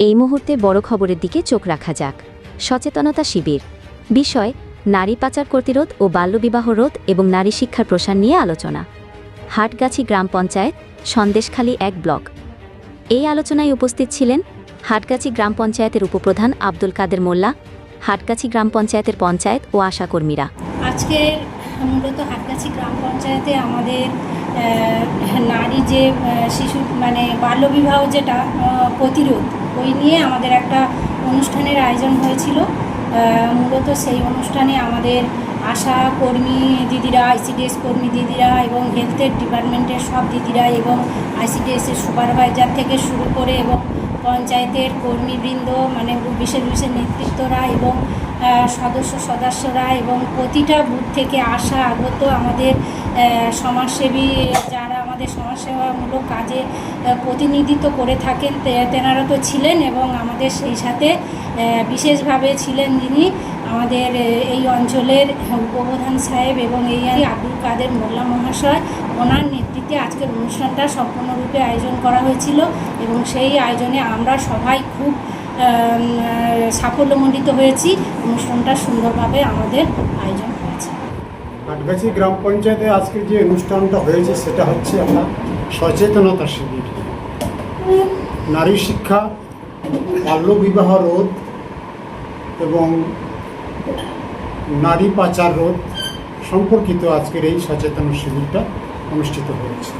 এই মুহূর্তে বড় খবরের দিকে চোখ রাখা যাক। সচেতনতা শিবির। বিষয়, নারী পাচার প্রতিরোধ ও বাল্যবিবাহ রোধ এবং নারী শিক্ষার প্রসার নিয়ে আলোচনা। হাটগাছি গ্রাম পঞ্চায়েত, সন্দেশখালী এক ব্লক। এই আলোচনায় উপস্থিত ছিলেন হাটগাছি গ্রাম পঞ্চায়েতের উপপ্রধান আব্দুল কাদের মোল্লা, হাটগাছি গ্রাম পঞ্চায়েতের পঞ্চায়েত ও আশাকর্মীরা। আজকের মূলত হাটগাছি গ্রাম পঞ্চায়েতে আমাদের নারী যে শিশু মানে বাল্যবিবাহ যেটা প্রতিরোধ, ওই নিয়ে আমাদের একটা অনুষ্ঠানের আয়োজন হয়েছিল। মূলত সেই অনুষ্ঠানে আমাদের আশা কর্মী দিদিরা, আইসিডিএস কর্মী দিদিরা এবং হেলথের ডিপার্টমেন্টের সব দিদিরা এবং আইসিডিএসের সুপারভাইজার থেকে শুরু করে এবং পঞ্চায়েতের কর্মীবৃন্দ মানে বিশেষ বিশেষ নেতৃত্বরা এবং সদস্য সদস্যরা এবং প্রতিটা বুথ থেকে আসা আগত আমাদের সমাজসেবী যারা আমাদের সমাজসেবামূলক কাজে প্রতিনিধিত্ব করে থাকেন তেনারা তো ছিলেন এবং আমাদের সেই সাথে বিশেষভাবে ছিলেন যিনি আমাদের এই অঞ্চলের উপপ্রধান সাহেব এবং এই আব্দুল কাদের মোল্লা মহাশয়। ওনার নেতৃত্বে আজকের অনুষ্ঠানটা সম্পূর্ণরূপে আয়োজন করা হয়েছিল এবং সেই আয়োজনে আমরা সবাই খুব সাফল্যমণ্ডিত হয়েছি। অনুষ্ঠানটা সুন্দরভাবে আমাদের আয়োজন হয়েছে। আটগাছি গ্রাম পঞ্চায়েতে আজকে যে অনুষ্ঠানটা হয়েছে, সেটা হচ্ছে একটা সচেতনতা শিবির। নারী শিক্ষা বাল্যবিবাহ রোধ এবং নারী পাচার রোধ সম্পর্কিত আজকের এই সচেতন শিবিরটা অনুষ্ঠিত হয়েছে।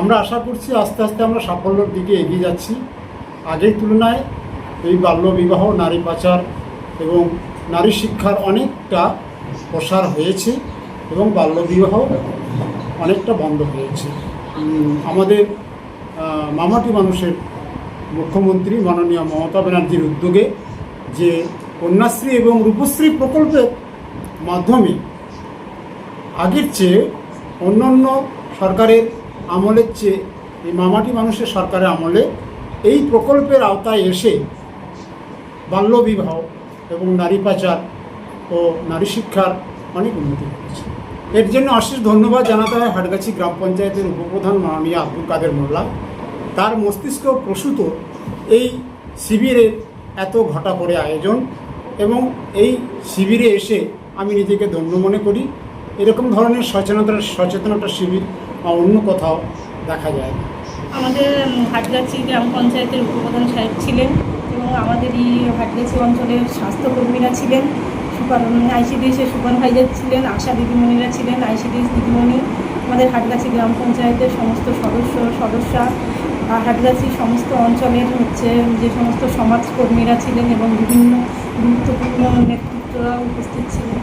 আমরা আশা করছি আস্তে আস্তে আমরা সাফল্যের দিকে এগিয়ে যাচ্ছি। আগের তুলনায় এই বাল্যবিবাহ নারী পাচার এবং নারী শিক্ষার অনেকটা প্রসার হয়েছে এবং বাল্যবিবাহ অনেকটা বন্ধ হয়েছে। আমাদের মামাটি মানুষের মুখ্যমন্ত্রী মাননীয় মমতা ব্যানার্জির উদ্যোগে যে কন্যাশ্রী এবং রূপশ্রী প্রকল্পের মাধ্যমে আগের চেয়ে অন্যান্য সরকারের আমলের চেয়ে এই মামাটি মানুষের সরকারের আমলে এই প্রকল্পের আওতায় এসে বাল্যবিবাহ এবং নারী পাচার ও নারী শিক্ষার অনেক উন্নতি হয়েছে এর জন্য অশেষ ধন্যবাদ জানাতে হয় হাটগাছি গ্রাম পঞ্চায়েতের উপপ্রধান মাননীয় আব্দুল কাদের মোল্লা। তার মস্তিষ্ক প্রসূত এই শিবিরের এত ঘটা করে আয়োজন এবং এই শিবিরে এসে আমি নিজেকে ধন্য মনে করি। এরকম ধরনের সচেতনতা সচেতনতা শিবির বা অন্য কোথাও দেখা যায় না। আমাদের হাটগাছি গ্রাম পঞ্চায়েতের উপপ্রধান সাহেব ছিলেন এবং আমাদের এই হাটগাছি অঞ্চলের স্বাস্থ্যকর্মীরা ছিলেন। সুপার আইসিডিএসের সুপারভাইজার ছিলেন, আশা দিদিমণিরা ছিলেন আইসিডিএস দিদিমণি। আমাদের হাটগাছি গ্রাম পঞ্চায়েতের সমস্ত সদস্য, সদস্যা হাটগাছি সমস্ত অঞ্চলের হচ্ছে যে সমস্ত সমাজকর্মীরা ছিলেন এবং বিভিন্ন গুরুত্বপূর্ণ নেতৃত্বরা উপস্থিত ছিলেন।